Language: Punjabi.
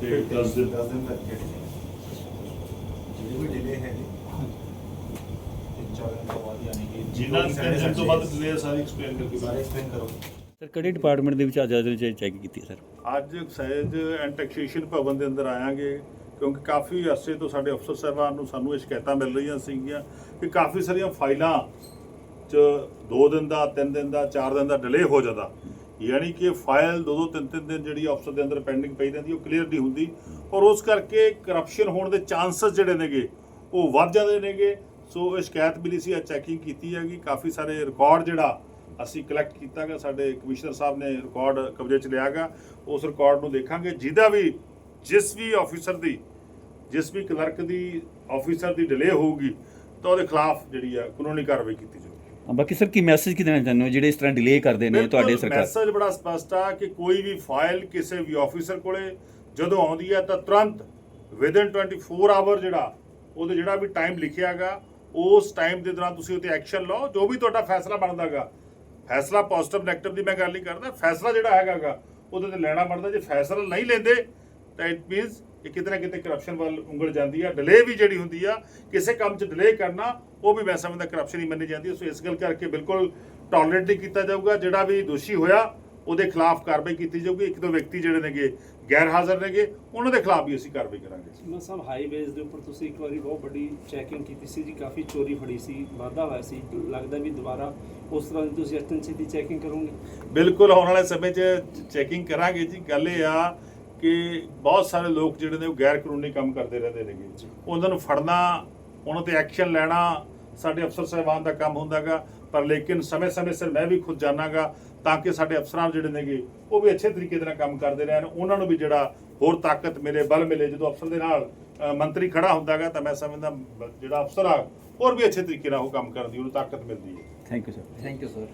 ਤੇ 10 ਦਿਨ 10 ਦਿਨ ਲੱਗ ਗਏ ਜਿਹੜੇ ਵੀ ਡਿਲੇ ਹੈ ਜੀ ਤਿੰਨ ਚਾਰ ਦਿਨ ਤੋਂ ਬਾਅਦ ਯਾਨੀ ਕਿ ਜਿਨ੍ਹਾਂ ਤਿੰਨ ਦਿਨ ਤੋਂ ਬਾਅਦ ਡਿਲੇ ਸਾਰੀ ਐਕਸਪਲੇਨ ਕਰਕੇ ਸਾਰੇ ਐਕਸਪਲੇਨ ਕਰੋ। ਸਰ ਕਿਹੜੇ ਡਿਪਾਰਟਮੈਂਟ ਦੇ ਵਿੱਚ ਅੱਜ ਅੱਜ ਚੈੱਕ ਕੀਤੀ ਹੈ ਸਰ ਅੱਜ ਐਕਸਾਈਜ਼ ਐਂਡ ਟੈਕਸੇਸ਼ਨ ਭਵਨ ਦੇ ਅੰਦਰ ਆਵਾਂਗੇ ਕਿਉਂਕਿ ਕਾਫੀ ਅਰਸੇ ਤੋਂ ਸਾਡੇ ਅਫਸਰ ਸਾਹਿਬਾਨ ਨੂੰ ਸਾਨੂੰ ਇਹ ਸ਼ਿਕਾਇਤਾਂ ਮਿਲ ਰਹੀਆਂ ਸੀਗੀਆਂ ਕਿ ਕਾਫੀ ਸਾਰੀਆਂ ਫਾਈਲਾਂ 'ਚ 2 ਦਿਨ ਦਾ 3 ਦਿਨ ਦਾ 4 ਦਿਨ ਦਾ ਡਿਲੇ ਹੋ ਜਾਂਦਾ। ਯਾਨੀ ਕਿ ਫਾਈਲ 2 2 3 3 ਦਿਨ ਜਿਹੜੀ ਅਫਸਰ ਦੇ ਅੰਦਰ ਪੈਂਡਿੰਗ ਪਈ ਰਹਿੰਦੀ, ਉਹ ਕਲੀਅਰ ਨਹੀਂ ਹੁੰਦੀ। ਔਰ ਉਸ ਕਰਕੇ ਕਰਪਸ਼ਨ ਹੋਣ ਦੇ ਚਾਂਸਸ ਜਿਹੜੇ ਨੇਗੇ, ਉਹ ਵੱਧ ਜਾਂਦੇ ਨੇਗੇ। ਸੋ ਇਹ ਸ਼ਿਕਾਇਤ ਮਿਲੀ ਸੀ, ਆ ਚੈਕਿੰਗ ਕੀਤੀ ਹੈਗੀ। ਕਾਫੀ ਸਾਰੇ ਰਿਕਾਰਡ ਜਿਹੜਾ ਅਸੀਂ ਕਲੈਕਟ ਕੀਤਾਗਾ, ਸਾਡੇ ਕਮਿਸ਼ਨਰ ਸਾਹਿਬ ਨੇ ਰਿਕਾਰਡ ਕਬਜ਼ੇ 'ਚ ਲਿਆਗਾ। ਉਸ ਰਿਕਾਰਡ ਨੂੰ ਦੇਖਾਂਗੇ। ਜਿਹਦਾ ਵੀ, ਜਿਸ ਵੀ ਆਫੀਸਰ ਦੀ, ਜਿਸ ਵੀ ਕਲਰਕ ਦੀ ਆਫੀਸਰ ਦੀ ਡਿਲੇ ਹੋਊਗੀ, ਤਾਂ ਉਹਦੇ ਖਿਲਾਫ ਜਿਹੜੀ ਆ ਕਾਨੂੰਨੀ ਕਾਰਵਾਈ ਕੀਤੀ ਜਾਊਗੀ। ਬਾਕੀ ਸਰ ਕੀ ਮੈਸੇਜ ਕੀ ਦੇਣਾ ਚਾਹੁੰਦੇ ਹੋ? ਜਿਹੜੇ ਇਸ ਤਰ੍ਹਾਂ ਡਿਲੇ ਕਰਦੇ ਨੇ ਤੁਹਾਡੇ ਸਰਕਾਰ? ਮੈਸੇਜ ਬੜਾ ਸਪਸ਼ਟ ਆ ਕਿ ਕੋਈ ਵੀ ਫਾਈਲ ਕਿਸੇ ਵੀ ਆਫੀਸਰ ਕੋਲੇ ਜਦੋਂ ਆਉਂਦੀ ਹੈ ਤਾਂ ਤੁਰੰਤ ਵਿਦਨ 24 ਆਵਰ ਜਿਹੜਾ ਉਹਦੇ ਜਿਹੜਾ ਵੀ ਟਾਈਮ ਲਿਖਿਆਗਾ ਉਸ ਟਾਈਮ ਦੇ ਦੌਰਾਨ ਤੁਸੀਂ ਉੱਤੇ ਐਕਸ਼ਨ ਲਓ ਜੋ ਵੀ ਤੁਹਾਡਾ ਫੈਸਲਾ ਬਣਦਾਗਾ ਫੈਸਲਾ ਪੋਜ਼ਿਟਿਵ ਨੈਗੇਟਿਵ ਦੀ ਮੈਂ ਗੱਲ ਨਹੀਂ ਕਰਦਾ ਫੈਸਲਾ ਜਿਹੜਾ ਹੈਗਾਗਾ ਉਹਦੇ ਤੇ ਲੈਣਾ ਬਣਦਾ। ਜੇ ਫੈਸਲਾ ਨਹੀਂ ਲੈਂਦੇ ਤਾਂ ਇਟ ਮੀਨਸ ਕਿ ਕਿਤੇ ਨਾ ਕਿਤੇ ਕਰਪਸ਼ਨ ਵੱਲ ਉਂਗਲ ਜਾਂਦੀ ਆ ਡਿਲੇ ਵੀ ਜਿਹੜੀ ਹੁੰਦੀ ਆ ਕਿਸੇ ਕੰਮ 'ਚ ਡਿਲੇ ਕਰਨਾ ਉਹ ਵੀ ਮੈਂ ਸਮਝਦਾ ਕਰਪਸ਼ਨ ਹੀ ਮੰਨੀ ਜਾਂਦੀ ਸੋ ਇਸ ਗੱਲ ਕਰਕੇ ਬਿਲਕੁਲ ਟੋਲਰੇਟ ਨਹੀਂ ਕੀਤਾ ਜਾਊਗਾ। ਜਿਹੜਾ ਵੀ ਦੋਸ਼ੀ ਹੋਇਆ ਉਹਦੇ ਖਿਲਾਫ ਕਾਰਵਾਈ ਕੀਤੀ ਜਾਊਗੀ। ਇੱਕ ਦੋ ਵਿਅਕਤੀ ਜਿਹੜੇ ਨੇਗੇ ਗੈਰ ਹਾਜ਼ਰ ਨੇਗੇ ਉਹਨਾਂ ਦੇ ਖਿਲਾਫ ਵੀ ਅਸੀਂ ਕਾਰਵਾਈ ਕਰਾਂਗੇ। ਮੈਂ ਸਾਹਿਬ ਹਾਈਵੇਜ਼ ਦੇ ਉੱਪਰ ਤੁਸੀਂ ਇੱਕ ਵਾਰੀ ਬਹੁਤ ਵੱਡੀ ਚੈਕਿੰਗ ਕੀਤੀ ਸੀ ਜੀ। ਕਾਫੀ ਚੋਰੀ ਫੜੀ ਸੀ ਵਾਧਾ ਹੋਇਆ ਸੀ। ਲੱਗਦਾ ਵੀ ਦੁਬਾਰਾ ਉਸ ਤਰ੍ਹਾਂ ਦੀ ਤੁਸੀਂ ਐਕਸਟੈਂਸਿਵ ਦੀ ਚੈਕਿੰਗ ਕਰੋਗੇ? ਬਿਲਕੁਲ ਆਉਣ ਵਾਲੇ ਸਮੇਂ 'ਚ ਚੈਕਿੰਗ ਕਰਾਂਗੇ ਜੀ। ਗੱਲ ਇਹ ਆ ਕਿ ਬਹੁਤ ਸਾਰੇ ਲੋਕ ਜਿਹੜੇ ਨੇ ਉਹ ਗੈਰ ਕਾਨੂੰਨੀ ਕੰਮ ਕਰਦੇ ਰਹਿੰਦੇ ਨੇਗੇ। ਉਹਨਾਂ ਨੂੰ ਫੜਨਾ ਉਹਨਾਂ ਤੇ ਐਕਸ਼ਨ ਲੈਣਾ ਸਾਡੇ ਅਫਸਰ ਸਾਹਿਬਾਨ ਦਾ ਕੰਮ ਹੁੰਦਾਗਾ ਪਰ ਲੇਕਿਨ ਸਮੇਂ-ਸਮੇਂ ਸਿਰ ਮੈਂ ਵੀ ਖੁਦ ਜਾਣਾਗਾ ਤਾਂ ਕਿ ਸਾਡੇ ਅਫਸਰਾਂ ਜਿਹੜੇ ਨੇਗੇ ਉਹ ਵੀ ਅੱਛੇ ਤਰੀਕੇ ਦੇ ਨਾਲ ਕੰਮ ਕਰਦੇ ਰਹਿਣ। ਉਹਨਾਂ ਨੂੰ ਵੀ ਜਿਹੜਾ ਹੋਰ ਤਾਕਤ ਮਿਲੇ ਬਲ ਮਿਲੇ ਜਦੋਂ ਅਫਸਰ ਦੇ ਨਾਲ ਮੰਤਰੀ ਖੜਾ ਹੁੰਦਾਗਾ ਤਾਂ ਮੈਂ ਸਮਝਦਾ ਜਿਹੜਾ ਅਫਸਰ ਆ ਹੋਰ ਵੀ ਅੱਛੇ ਤਰੀਕੇ ਨਾਲ ਉਹ ਕੰਮ ਕਰਨ ਦੀ ਉਹਨੂੰ ਤਾਕਤ ਮਿਲਦੀ ਹੈ। Thank you sir thank you sir